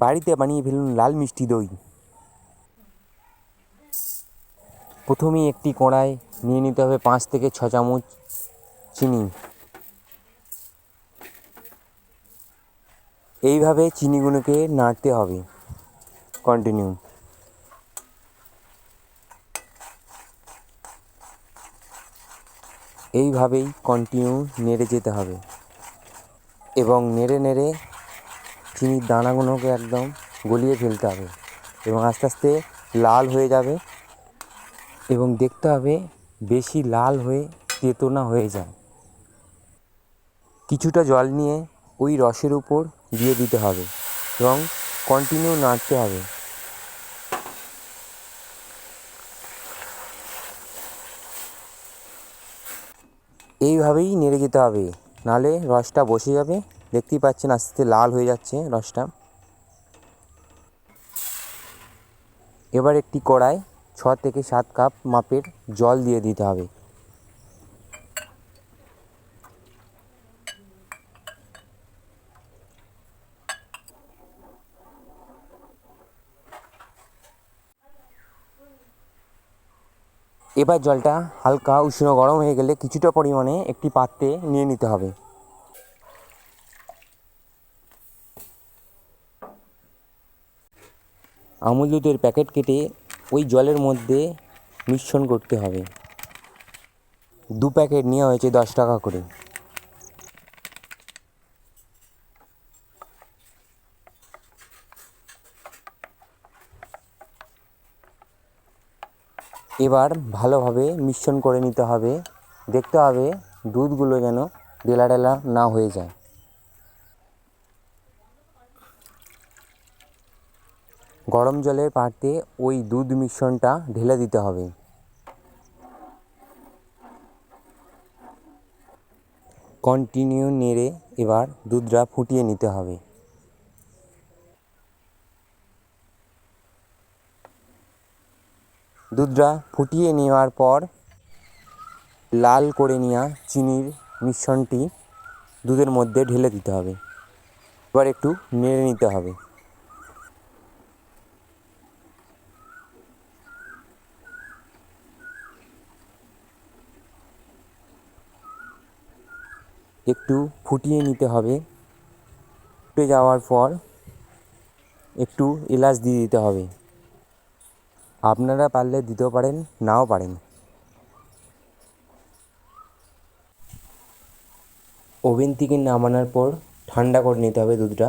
বাড়িতে বানিয়ে ফেলুন লাল মিষ্টি দই। প্রথমেই একটি কড়ায় নিয়ে নিতে হবে পাঁচ থেকে ছ চামচ চিনি। এইভাবে চিনিগুলোকে নাড়তে হবে কন্টিনিউ এইভাবেই কন্টিনিউ নেড়ে যেতে হবে। এবং নেড়ে নেড়ে চিনির দানাগুলোকে একদম গলিয়ে ফেলতে হবে এবং আস্তে আস্তে লাল হয়ে যাবে এবং দেখতে হবে বেশি লাল হয়ে তেতো না হয়ে যায়। কিছুটা জল নিয়ে ওই রসের উপর দিয়ে দিতে হবে এবং কন্টিনিউ নাড়তে হবে। এইভাবেই নেড়ে যেতে হবে নাহলে রসটা বসে যাবে। দেখতেই পাচ্ছেন আস্তে লাল হয়ে যাচ্ছে রসটা। এবার একটি কড়ায় ছ থেকে সাত কাপ মাপের জল দিয়ে দিতে হবে। এবার জলটা হালকা উষ্ণ গরম হয়ে গেলে কিছুটা পরিমাণে একটি পাত্রে নিয়ে নিতে হবে। আমুল দুধের প্যাকেট কেটে ওই জলের মধ্যে মিশ্রণ করতে হবে। দু প্যাকেট নেওয়া হয়েছে দশ টাকা করে। এবার ভালোভাবে মিশ্রণ করে নিতে হবে। দেখতে হবে দুধগুলো যেন ডেলা ডেলা না হয়ে যায়। গরম জলের পাত্রে ওই দুধ মিশ্রণটা ঢেলে দিতে হবে। কন্টিনিউ নেড়ে এবার দুধটা ফুটিয়ে নিতে হবে। দুধটা ফুটিয়ে নেওয়ার পর লাল করে নেওয়া চিনির মিশ্রণটি দুধের মধ্যে ঢেলে দিতে হবে। এবার একটু নেড়ে নিতে হবে। একটু ফুটিয়ে নিতে হবে। ফুটে যাওয়ার পর একটু এলাচ দিয়ে দিতে হবে। আপনারা পারলে দিতেও পারেন, নাও পারেন। ওভেন থেকে নামানোর পর ঠান্ডা করে নিতে হবে দুধটা।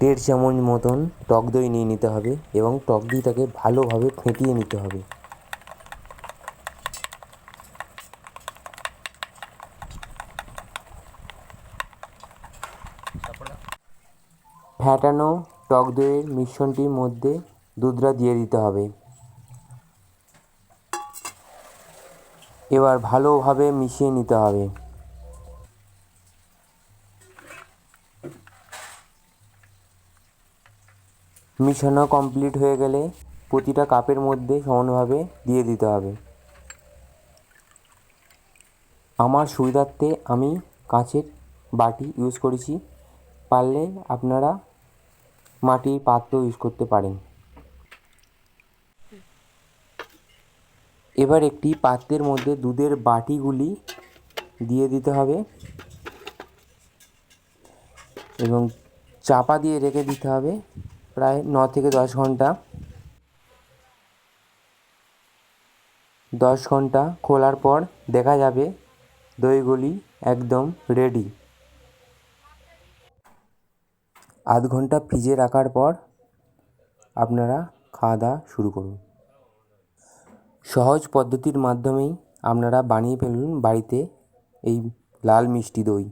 দেড় চামচ মতন টক দই নিয়ে নিতে হবে এবং টক দইটাকে ভালোভাবে ফেটিয়ে নিতে হবে। ফ্যাটানো টক দইয়ের মিশ্রণটির মধ্যে দুধটা দিয়ে দিতে হবে। এবার ভালোভাবে মিশিয়ে নিতে হবে। মিশানো কমপ্লিট হয়ে গেলে প্রতিটা কাপের মধ্যে সমানভাবে দিয়ে দিতে হবে। আমার সুবিধার্থে আমি কাঁচের বাটি ইউজ করেছি। পারলে আপনারা মাটির পাত্র ইউজ করতে পারেন। এবার একটি পাত্রের মধ্যে দুধের বাটিগুলি দিয়ে দিতে হবে এবং চাপা দিয়ে রেখে দিতে হবে প্রায় ন থেকে দশ ঘণ্টা। দশ ঘণ্টা খোলার পর দেখা যাবে দইগুলি একদম রেডি আধ ঘণ্টা ফ্রিজে রাখার পর আপনারা খাওয়া দাওয়া শুরু করুন। সহজ পদ্ধতির মাধ্যমেই আপনারা বানিয়ে ফেলুন বাড়িতে এই লাল মিষ্টি দই।